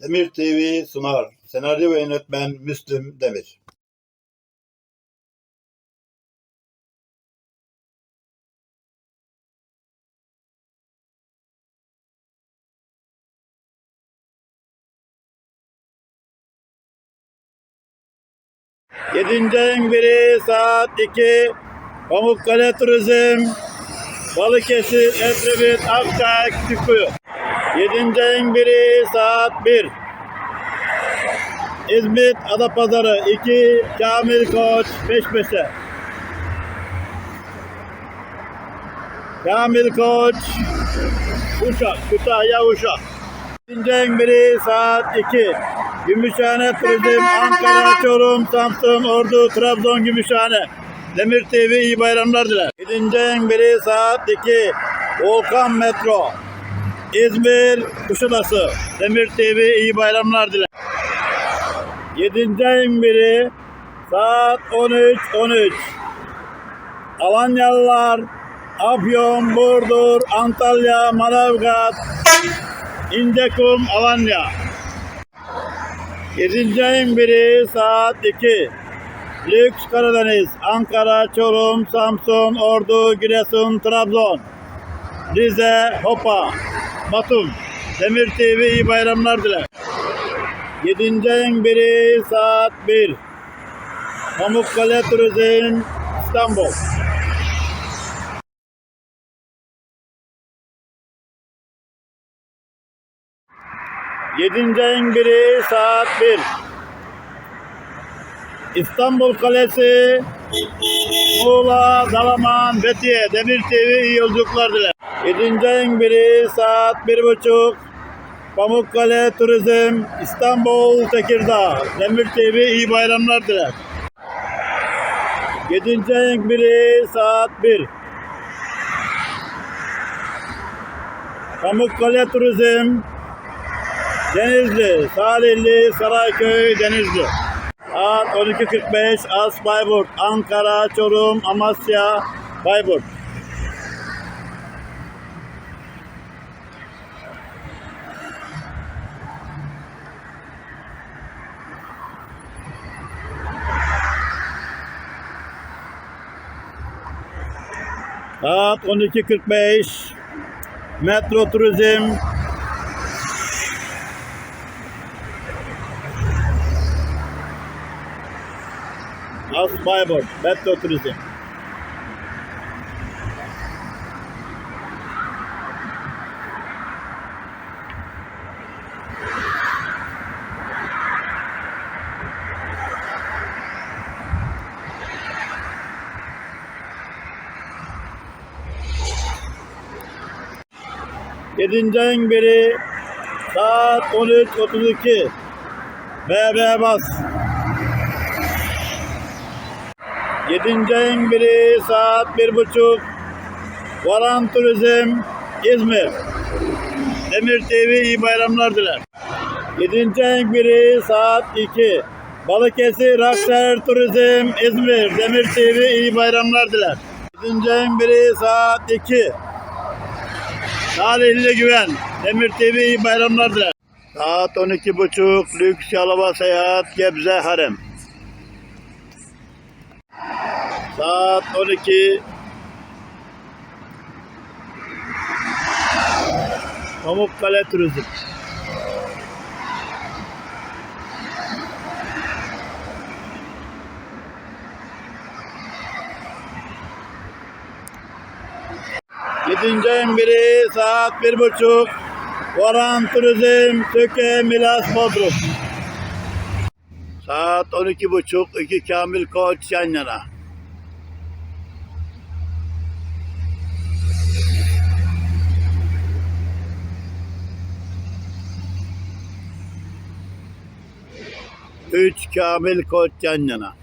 Demir TV sunar. Senaryo ve yönetmen Müslüm Demir. Yedinci ayın biri saat 2 Pamukkale Turizm Balıkesir, Edremit, Akçay, Küçükkuyu. Ayın biri saat 1 İzmit, Adapazarı 2 Kamil Koç peş peşe. Kamil Koç Uşak, Kütahya Uşak. Ayın biri saat 2 Gümüşhane Turizm, Ankara, Çorum, Samsun, Ordu, Trabzon, Gümüşhane. Demir TV iyi bayramlar diler. Gidince en biri saat 2. Volkan Metro. İzmir Kuşadası. Demir TV iyi bayramlar diler. Yedinci ayın biri saat 13 13. Alanyalılar Afyon, Burdur, Antalya, Manavgat, İncekum, Alanya. Yedinci ayın biri saat 2. Lüks Karadeniz, Ankara, Çorum, Samsun, Ordu, Giresun, Trabzon, Rize, Hopa, Batum. Demir TV iyi bayramlar diler. Yedinci ayın biri saat 1. Pamukkale Turizm, İstanbul. Yedinci ayın biri saat 1. İstanbul Kalesi, Muğla, Dalaman, Fethiye, Demir TV iyi yolculuklar diler. 7. ayın biri saat 1.30 Pamukkale Turizm, İstanbul, Tekirdağ, Demir TV iyi bayramlar diler. 7. ayın biri saat 1 Pamukkale Turizm, Denizli, Salihli, Sarayköy, Denizli. Saat 12.45 As Bayburt, Ankara, Çorum, Amasya, Bayburt. Saat 12.45 Metro Turizm As Bayburt, Metro Turizm. Yedinci ayın biri saat 13.32 BB Bas. Yedinci ayın biri saat bir buçuk Varan Turizm İzmir. Demir TV iyi bayramlar diler. Yedinci ayın biri saat 2 Balıkesir Akser Turizm İzmir. Demir TV iyi bayramlar diler. Yedinci ayın biri saat 2 Salihli Güven. Demir TV iyi bayramlar diler. Saat 12.30 Lüks Yalova Seyahat Gebze Harem. Saat 12. Pamukkale Turizm. Yedinci ayın biri saat bir buçuk. Varan Turizm, Söke, Milas, Bodrum. Saat on iki buçuk, iki Kamil Koç yan yana. Üç Kamil Koç yan yana.